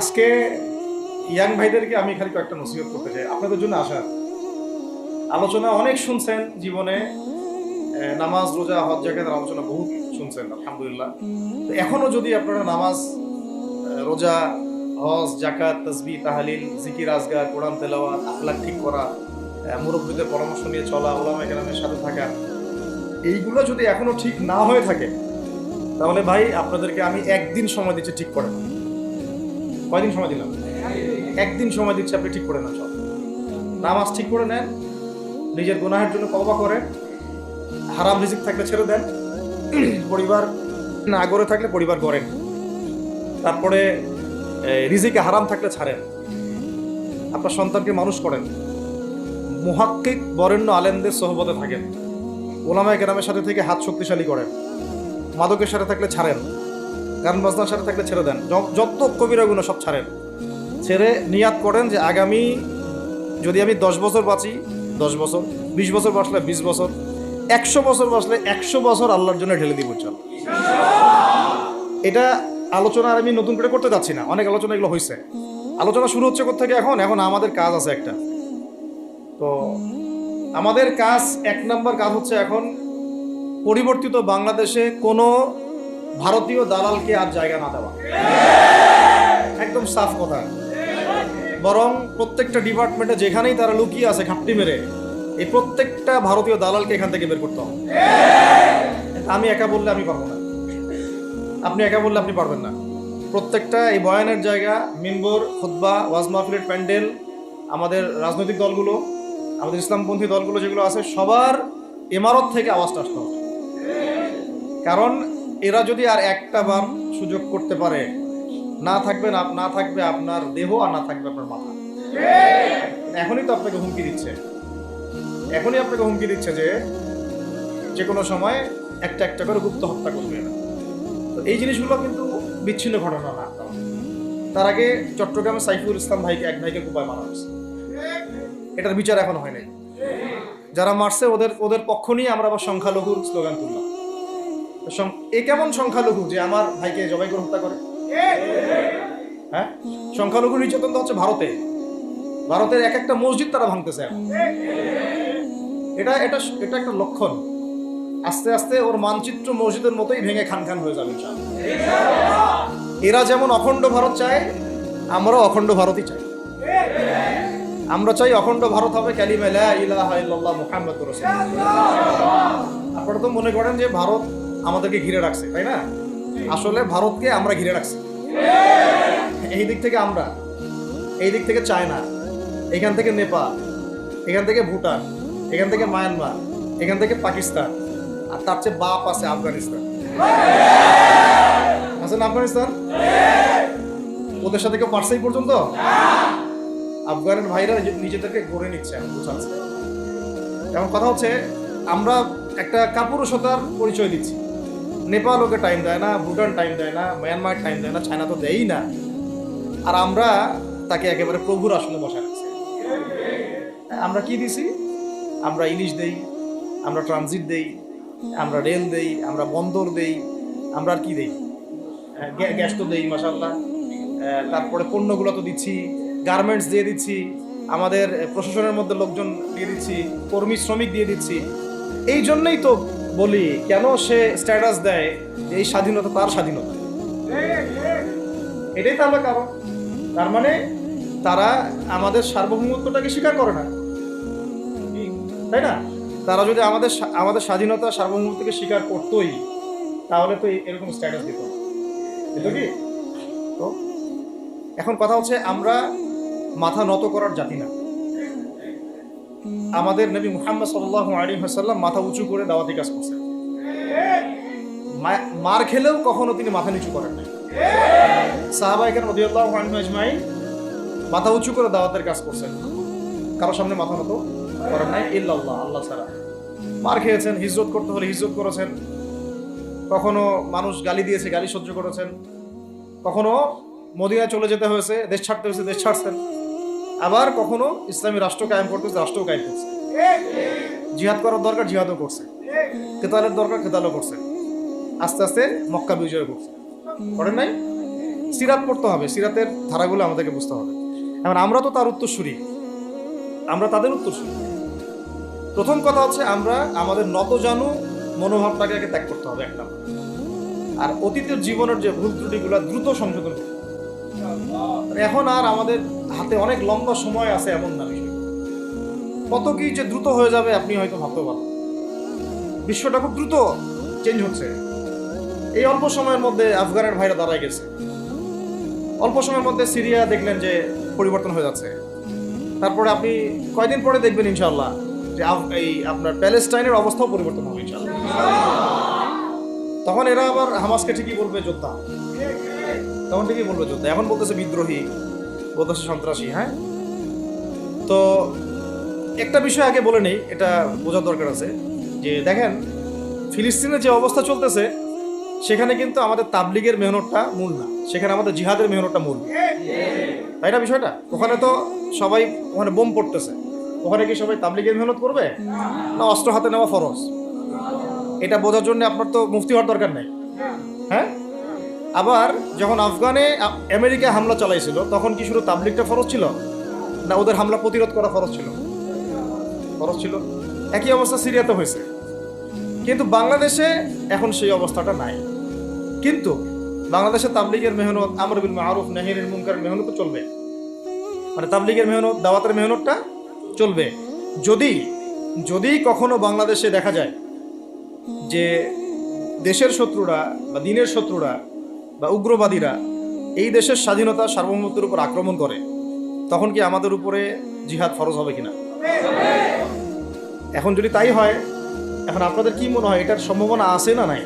আজকে ইয়াং ভাইদেরকে আমি খালি কয়েকটা নসিহত করতে চাই। আপনাদের জন্য আসা আলোচনা অনেক শুনছেন জীবনে নামাজ, রোজা, হজ জাকাতের আলোচনা বহু শুনছেন, আলহামদুলিল্লাহ। তো এখনও যদি আপনারা নামাজ রোজা, হজ জাকাত তসবি তাহালিল, জিকির, আজগার, কোরআন তেলাওয়া আখলাক ঠিক করা মুরব্বীদের পরামর্শ নিয়ে চলা, ওলামা কেরামের সাথে থাকা, এইগুলো যদি এখনও ঠিক না হয়ে থাকে, তাহলে ভাই আপনাদেরকে আমি একদিন সময় দিচ্ছি ঠিক করে। কয়দিন সময় দিলাম? একদিন সময় দিচ্ছে, আপনি ঠিক করে নেন সব। নামাজ ঠিক করে নেন, নিজের গুনাহের জন্য কবা করেন, হারাম রিজিক থাকলে ছেড়ে দেন, পরিবার না গড়ে থাকলে পরিবার গড়েন। তারপরে রিজিকে হারাম থাকলে ছাড়েন। আপনার সন্তানকে মানুষ করেন। মুহাক্কিক, বরেণ্য আলেমদের সহবতে থাকেন। ওলামায় গ্রামের সাথে থেকে হাত শক্তিশালী করেন। মাদকের সাথে থাকলে ছাড়েন। গান বাজনার সাথে থাকলে ছেড়ে দেন। যত কবিরাগুলো সব ছাড়েন। ছেড়ে নিয়াত করেন যে আগামী যদি আমি দশ বছর বাঁচি, দশ বছর, বিশ বছর বাঁচলে বিশ বছর, একশো বছর বাঁচলে একশো বছর আল্লাহর জন্য ঢেলে দিব চল। এটা আলোচনা আর আমি নতুন করে করতে যাচ্ছি না। অনেক আলোচনা এগুলো হয়েছে আলোচনা শুরু হচ্ছে থেকে এখন? এখন আমাদের কাজ আছে একটা। তো আমাদের কাজ, এক নম্বর কাজ হচ্ছে এখন পরিবর্তিত বাংলাদেশে কোনো ভারতীয় দালালকে আর জায়গা না দেওয়া। একদম সাফ কথা। বরং প্রত্যেকটা ডিপার্টমেন্টে যেখানেই তারা লুকিয়ে আছে ঘাপটি মেরে, এই প্রত্যেকটা ভারতীয় দালালকে এখান থেকে বের করতে হবে। আমি একা বললে আমি পারব না। আপনি একা বললে আপনি পারবেন না। প্রত্যেকটা এই বয়ানের জায়গা, মিম্বর খুদ্া ওয়াজ মাহফিলের প্যান্ডেল, আমাদের রাজনৈতিক দলগুলো, আমাদের ইসলামপন্থী দলগুলো যেগুলো আছে, সবার ইমারত থেকে আওয়াজটা আসতে হবে। কারণ এরা যদি আর একটা বার সুযোগ করতে পারে, না থাকবে না না থাকবে আপনার দেহ আর না থাকবে আপনার মাথা। এখনই তো আপনাকে হুমকি দিচ্ছে। এখনই আপনাকে হুমকি দিচ্ছে যে যে কোনো সময় একটা একটা করে গুপ্ত হত্যা করবে তো এই জিনিসগুলো কিন্তু বিচ্ছিন্ন ঘটনা না। তার আগে চট্টগ্রামে সাইফুল ইসলাম ভাইকে, এক ভাইকে কুপায় মারা হয়েছে। এটার বিচার এখনও হয় নাই যারা মারছে, ওদের ওদের পক্ষ নিয়ে আমরা আবার সংখ্যালঘুর স্লোগান তুললাম। এ কেমন সংখ্যালঘু যে আমার ভাইকে জবাই করে হত্যা করে? হ্যাঁ? সংখ্যালঘু নির্যাতন তো হচ্ছে ভারতে। ভারতের এক একটা মসজিদ তারা ভাঙতেছে এটা এটা এটা একটা লক্ষণ। আস্তে আস্তে ওর মানচিত্র মসজিদের মতোই ভেঙে খান খান হয়ে যাবে এরা যেমন অখণ্ড ভারত চায়, আমরাও অখণ্ড ভারতই চাই। আমরা চাই অখণ্ড ভারত হবে ক্যালিমা লা ইলাহা মুহাম্মাদুর রাসূলুল্লাহ। আপনারা তো মনে করেন যে ভারত আমাদেরকে ঘিরে রাখছে, তাই না? আসলে ভারতকে আমরা ঘিরে রাখছি। এই দিক থেকে আমরা, এই দিক থেকে চায়না, এখান থেকে নেপাল, এখান থেকে ভুটান, এখান থেকে মায়ানমার, এখান থেকে পাকিস্তান, আর তার চেয়ে বাপ আছে আফগানিস্তান। আছে না আফগানিস্তান? ওদের সাথে কেউ পারছে পর্যন্ত? আফগানের ভাইরা নিজে- নিজেদেরকে গড়ে নিচ্ছে বুঝাচ্ছে। এখন কথা হচ্ছে, আমরা একটা কাপুরুষতার পরিচয় দিচ্ছি। নেপাল ওকে টাইম দেয় না, ভুটান টাইম দেয় না মায়ানমার টাইম দেয় না চায়না তো দেয়ই না। আর আমরা তাকে একেবারে প্রভুর আসনে বসায় রাখছি। আমরা কি দিছি? আমরা ইলিশ দেই, আমরা ট্রানজিট দেই, আমরা রেল দেই, আমরা বন্দর দেই, আমরা আর কি দেই? গ্যাস তো দেই মাসাল্লাহ তারপরে পণ্যগুলো তো দিচ্ছি গার্মেন্টস দিয়ে দিচ্ছি, আমাদের প্রশাসনের মধ্যে লোকজন দিয়ে দিচ্ছি, কর্মী, শ্রমিক দিয়ে দিচ্ছি। এই জন্যই তো বলি, কেন সে স্ট্যাটাস দেয় এই স্বাধীনতা তার স্বাধীনতা? এটাই তো আমরা কারণ। তার মানে তারা আমাদের সার্বভৌমত্বটাকে স্বীকার করে না। তাই না? তারা যদি আমাদের আমাদের স্বাধীনতা, সার্বভৌমত্বকে স্বীকার করতোই, তাহলে তো এরকম স্ট্যাটাস দিত। দিত কি? তো এখন কথা হচ্ছে আমরা মাথা নত করার জাতি না। আমাদের নবী মুহাম্মদ সাল্লাহ আলী হাসাল্লাম মাথা উঁচু করে দাওয়াতি কাজ করছেন। মার খেলেও কখনো তিনি মাথা নিচু করেন নাই। সাহাবাইকার রদিয়াল্লাহ আজমাইন মাথা উঁচু করে দাওয়াতের কাজ করছেন। কারোর সামনে মাথা মতো করেন নাই, ইল্লাল্লাহ, আল্লাহ সারা মার খেয়েছেন, হিজরত করতে হলে হিজরত করেছেন। কখনো মানুষ গালি দিয়েছে, গালি সহ্য করেছেন। কখনো মদিনায় চলে যেতে হয়েছে, দেশ ছাড়তে হয়েছে, দেশ ছাড়ছেন। আবার কখনো ইসলামী রাষ্ট্র কায়েম করতে হয়েছে রাষ্ট্র কায়েম করছে। জিহাদ করার দরকার, জিহাদও করছে। কেতালের দরকার কেতালও করছে। আস্তে আস্তে মক্কা বিজয় করছে। করেন নাই? সিরাত পড়তে হবে। সিরাতের ধারাগুলো আমাদেরকে বুঝতে হবে। এখন আমরা তো তার উত্তরসূরি। আমরা তাদের উত্তরসূরি। প্রথম কথা হচ্ছে আমরা আমাদের নতজানু মনোভাবটাকে আগে ত্যাগ করতে হবে, এক নাম্বার। আর অতীতের জীবনের যে ভুল ত্রুটিগুলো দ্রুত সংশোধন করতে। এখন আর আমাদের হাতে অনেক লম্বা সময় আছে এমন না। বিষয় কত কি যে দ্রুত হয়ে যাবে আপনি হয়তো ভাবতে পারেন বিশ্বটা খুব দ্রুত চেঞ্জ হচ্ছে। এই অল্প সময়ের মধ্যে আফগানের ভাইরা দাঁড়ায় গেছে। অল্প সময়ের মধ্যে সিরিয়া দেখলেন যে পরিবর্তন হয়ে যাচ্ছে। তারপরে আপনি কয়দিন পরে দেখবেন ইনশাল্লাহ যে এই আপনার প্যালেস্টাইনের অবস্থাও পরিবর্তন হবে ইনশাল্লাহ তখন এরা আবার হামাসকে ঠিকই বলবে, যোদ্ধা। তখন ঠিকই বলবে যোদ্ধা। এখন বলতেছে বিদ্রোহী, বলতেছে সন্ত্রাসী হ্যাঁ? তো একটা বিষয় আগে বলে নেই, এটা বোঝার দরকার আছে। যে দেখেন ফিলিস্তিনের যে অবস্থা চলতেছে, সেখানে কিন্তু আমাদের তাবলিগের মেহনতটা মূল না। সেখানে আমাদের জিহাদের মেহনতটা মূল। তাই না বিষয়টা? ওখানে তো সবাই, ওখানে বোম পড়তেছে। ওখানে কি সবাই তাবলিগের মেহনত করবে? না, অস্ত্র হাতে নেওয়া ফরজ। এটা বোঝার জন্য আপনার তো মুফতি হওয়ার দরকার নেই। আবার যখন আফগানে আমেরিকা হামলা চালাইছিল, তখন কি শুধু তাবলিগটা ফরজ ছিল? না ওদের হামলা প্রতিরোধ করা ফরজ ছিল? ফরজ ছিল। একই অবস্থা সিরিয়াতে হয়েছে। কিন্তু বাংলাদেশে এখন সেই অবস্থাটা নাই। কিন্তু বাংলাদেশে তাবলিগের মেহনত, আমর বিল মারুফ নাহিরের মুনকার মেহনত চলবে। মানে তাবলিগের মেহনত, দাওয়াতের মেহনতটা চলবে। যদি যদি কখনো বাংলাদেশে দেখা যায় যে দেশের শত্রুরা বা দিনের শত্রুরা বা উগ্রবাদীরা এই দেশের স্বাধীনতা সার্বভৌমত্বের উপর আক্রমণ করে, তখন কি আমাদের উপরে জিহাদ ফরজ হবে কিনা? এখন যদি তাই হয়, এখন আপনাদের কি মনে হয়, এটার সম্ভাবনা আছে না নাই?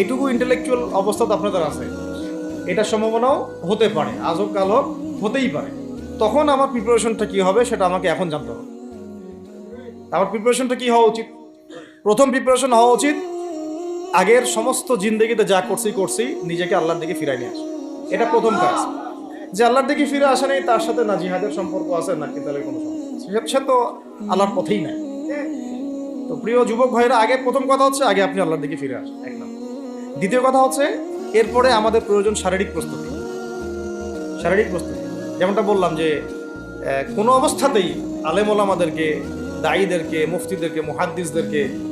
এটুকু ইন্টেলেকচুয়াল অবস্থা তো আপনাদের আছে। এটার সম্ভাবনাও হতে পারে আজ হোক কাল হোক, হতেই পারে। তখন আমার প্রিপারেশনটা কি হবে, সেটা আমাকে এখন জানতে হবে। আমার প্রিপারেশনটা কি হওয়া উচিত? প্রথম প্রিপারেশন হওয়া উচিত আগের সমস্ত জিন্দগিতে যা করছি করছি, নিজেকে আল্লাহর দিকে ফিরাই নিয়ে আসা। এটা প্রথম কাজ। যে আল্লাহর দিকে ফিরে আসা নেই, তার সাথে না জিহাদের সম্পর্ক আছে, না কিতালের কোনো সম্পর্ক সে- তো আল্লাহর পথেই নাই। তো প্রিয় যুবক ভাইরা আগে প্রথম কথা হচ্ছে, আগে আপনি আল্লাহর দিকে ফিরে আসেন। এক নম্বর। দ্বিতীয় কথা হচ্ছে, এরপরে আমাদের প্রয়োজন শারীরিক প্রস্তুতি। শারীরিক প্রস্তুতি। যেমনটা বললাম যে কোনো অবস্থাতেই আলেম ওলামাদেরকে দায়ীদেরকে মুফতিদেরকে, মুহাদ্দিসদেরকে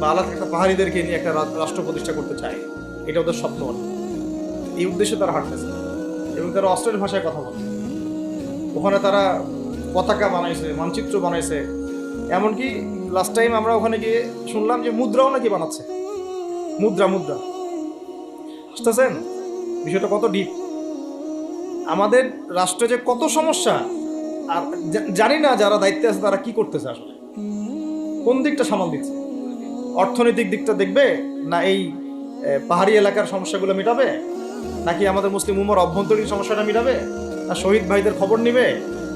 বা আলাদা একটা পাহাড়িদেরকে নিয়ে একটা রাষ্ট্র প্রতিষ্ঠা করতে চায়, এটা ওদের স্বপ্ন এই উদ্দেশ্যে তারা হাঁটতেছে এবং তারা অস্ট্রেলিয়ান ভাষায় কথা বলে। ওখানে তারা পতাকা বানাইছে, মানচিত্র বানাইছে। এমনকি লাস্ট টাইম আমরা ওখানে গিয়ে শুনলাম যে মুদ্রাও নাকি বানাচ্ছে। মুদ্রা মুদ্রা। বুঝতেছেন? বিষয়টা কত ডিপ আমাদের রাষ্ট্রে যে কত সমস্যা, আর জানি না যারা দায়িত্বে আছে তারা কি করতেছে আসলে। কোন দিকটা সামাল দিচ্ছে? অর্থনৈতিক দিকটা দেখবে না এই পাহাড়ি এলাকার সমস্যাগুলো মেটাবে? নাকি আমাদের মুসলিম উমর অভ্যন্তরীণ সমস্যাটা মেটাবে? না শহীদ ভাইদের খবর নিবে?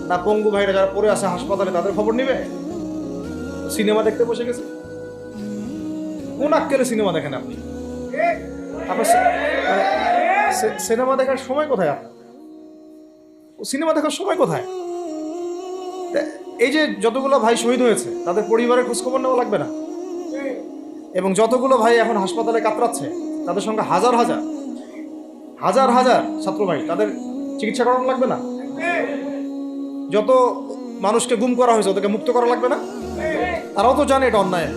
না পঙ্গু ভাইরা যারা পড়ে আছে হাসপাতালে তাদের খবর নিবে? সিনেমা দেখতে বসে গেছে? কোন আক্কেলে সিনেমা দেখেন আপনি? আপনার মানে সিনেমা দেখার সময় কোথায় আপনার? সিনেমা দেখার সময় কোথায়? এই যে যতগুলো ভাই শহীদ হয়েছে, তাদের পরিবারের খোঁজখবর নেওয়া লাগবে না? এবং যতগুলো ভাই এখন হাসপাতালে কাতরাচ্ছে, তাদের সঙ্গে হাজার হাজার। হাজার হাজার ছাত্র ভাই, তাদের চিকিৎসা করানো লাগবে না? যত মানুষকে গুম করা হয়েছে, ওদেরকে মুক্ত করা লাগবে না? তারাও তো জানে এটা অন্যায়।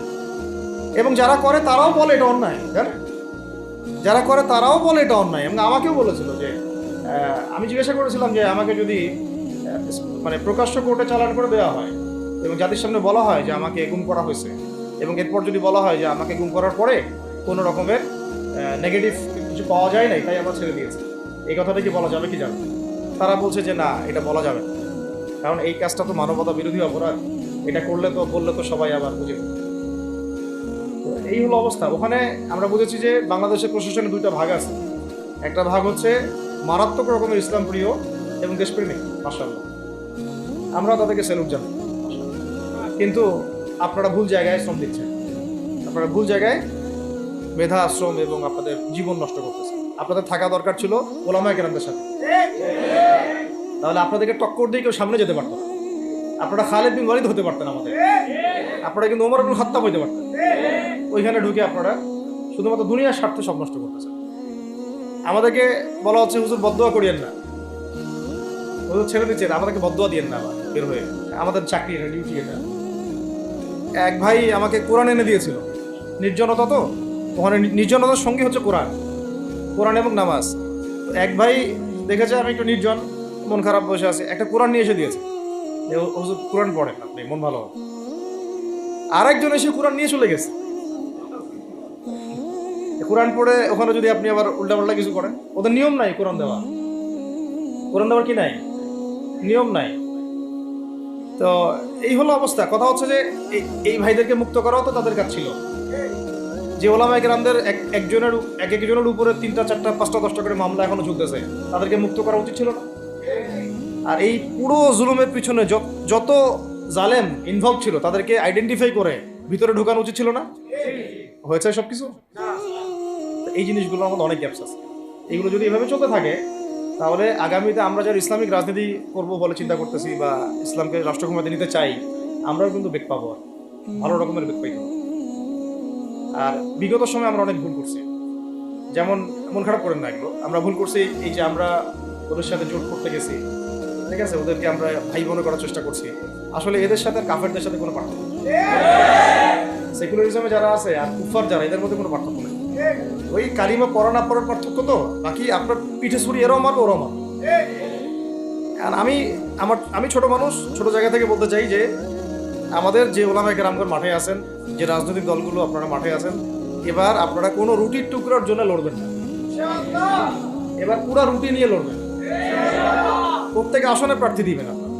এবং যারা করে, তারাও বলে এটা অন্যায় জানে যারা করে, তারাও বলে এটা অন্যায়। এবং আমাকেও বলেছিল যে আমি জিজ্ঞাসা করেছিলাম যে, আমাকে যদি মানে প্রকাশ্য কোর্টে চালান করে দেওয়া হয়, এবং জাতির সামনে বলা হয় যে, আমাকে গুম করা হয়েছে এবং এরপর যদি বলা হয় যে আমাকে গুম করার পরে কোনো রকমের নেগেটিভ কিছু পাওয়া যায় নাই, তাই আমরা ছেড়ে দিয়েছি। এই কথাটা কি বলা যাবে কি যাবে তারা বলছে যে না, এটা বলা যাবে না। কারণ এই কাজটা তো মানবতা বিরোধী অপরাধ। এটা করলে তো, বললে তো সবাই আবার বুঝে এই হলো অবস্থা। ওখানে আমরা বুঝেছি যে বাংলাদেশের প্রশাসনে দুইটা ভাগ আছে। একটা ভাগ হচ্ছে মারাত্মক রকমের ইসলাম প্রিয় এবং দেশপ্রেমিক মাসাল্লাহ আমরা তাদেরকে স্যালুট জানাই কিন্তু আপনারা ভুল জায়গায় শ্রম দিচ্ছেন। আপনারা ভুল জায়গায় মেধা, আশ্রম এবং আপনাদের জীবন নষ্ট করতেছেন। আপনাদের থাকা দরকার ছিল ওলামায় কেরামদের সাথে। তাহলে আপনাদেরকে টক্কর দিয়ে কেউ সামনে যেতে পারতো আপনারা খালেদ বিন ওয়ালিদ হতে পারতেন আমাদের। আপনারা কিন্তু ওমর খাত্তাব হইতে পারতেন। ওইখানে ঢুকে আপনারা শুধুমাত্র দুনিয়ার স্বার্থে সব নষ্ট করতেছেন। আমাদেরকে বলা হচ্ছে, হুজুর বদোয়া করিয়েন না। হুজুর, ছেড়ে দিচ্ছেন। আমাদেরকে বদোয়া দিয়েন না আবার, বের হয়ে। আমাদের চাকরি, এটা ডিউটি এটা। এক ভাই আমাকে কোরআন এনে দিয়েছিল। নির্জনতা তো? ওখানে নির্জনতার সঙ্গে হচ্ছে কোরআন। কোরআন এবং নামাজ। এক ভাই দেখেছে আমি একটু নির্জন, মন খারাপ বসে আছে, একটা কোরআন নিয়ে এসে দিয়েছে। কোরআন পড়েন আপনি মন ভালো হবে আরেকজন এসে কোরআন নিয়ে চলে গেছে। কোরআন পড়ে ওখানে যদি আপনি আবার উল্টাপাল্টা কিছু করেন, ওদের নিয়ম নাই কোরআন দেওয়া। কোরআন দেওয়ার কি নাই? নিয়ম নাই। তো এই হলো অবস্থা। কথা হচ্ছে যে এই- ভাইদেরকে মুক্ত করাও তো তাদের কাজ ছিল। যে ওলামায় গ্রামদের এক, একজনের এক একজনের উপরে তিনটা, চারটা, পাঁচটা, দশটা করে মামলা এখনও চলতেছে। তাদেরকে মুক্ত করা উচিত ছিল না? আর এই পুরো জুলুমের পিছনে যত- জালেম ইনভলভ ছিল, তাদেরকে আইডেন্টিফাই করে ভিতরে ঢুকানো উচিত ছিল না? হয়েছে সব কিছু এই জিনিসগুলোর মধ্যে অনেক গ্যাপস আছে। এগুলো যদি এভাবে চলতে থাকে তাহলে আগামীতে আমরা যারা ইসলামিক রাজনীতি করব বলে চিন্তা করতেছি বা ইসলামকে রাষ্ট্রক্ষমতা নিতে চাই, আমরাও কিন্তু বেগ পাবো ভালো রকমের বেগ পাইব আর বিগত সময় আমরা অনেক ভুল করছি। যেমন মন খারাপ করেন না আমরা ভুল করছি এই যে আমরা ওদের সাথে জোট করতে গেছি। ঠিক আছে? ওদেরকে আমরা ভাই বোনে করার চেষ্টা করছি। আসলে এদের সাথে কাফেরদের সাথে কোনো পার্থক্য সেকুলারিজমে যারা আছে আর কুফার যারা, এদের মধ্যে কোনো পার্থক্য নেই। ওই কালিমা পড়া না পড়ার পার্থক্য তো? বাকি আপনার পিঠে ছুরি এরাও মারবে ওরাও আর আমি, আমার, আমি ছোট মানুষ, ছোট জায়গা থেকে বলতে চাই যে, আমাদের যে ওলামায় গ্রামগর মাঠে আছেন, যে রাজনৈতিক দলগুলো আপনারা মাঠে আছেন, এবার আপনারা কোনো রুটির টুকরার জন্য লড়বেন না। এবার পুরা রুটি নিয়ে লড়বেন প্রত্যেক আসনে প্রার্থী দিবেন আপনারা।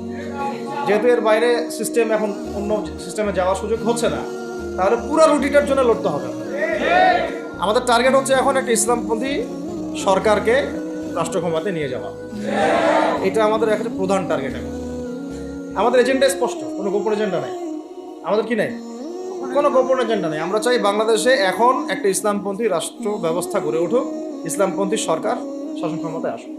যেহেতু এর বাইরে সিস্টেম এখন অন্য সিস্টেমে যাওয়ার সুযোগ হচ্ছে না, তাহলে পুরা রুটিটার জন্য লড়তে হবে আমাদের টার্গেট হচ্ছে এখন একটা ইসলামপন্থী সরকারকে রাষ্ট্র ক্ষমাতে নিয়ে যাওয়া। এটা আমাদের একটা প্রধান টার্গেট এখন। আমাদের এজেন্ডা স্পষ্ট, কোনো গোপন এজেন্ডা নাই। আমাদের কি নাই? কোনো গোপন এজেন্ডা নেই। আমরা চাই বাংলাদেশে এখন একটা ইসলামপন্থী রাষ্ট্র ব্যবস্থা গড়ে উঠুক, ইসলামপন্থী সরকার শাসন ক্ষমতায় আসুক।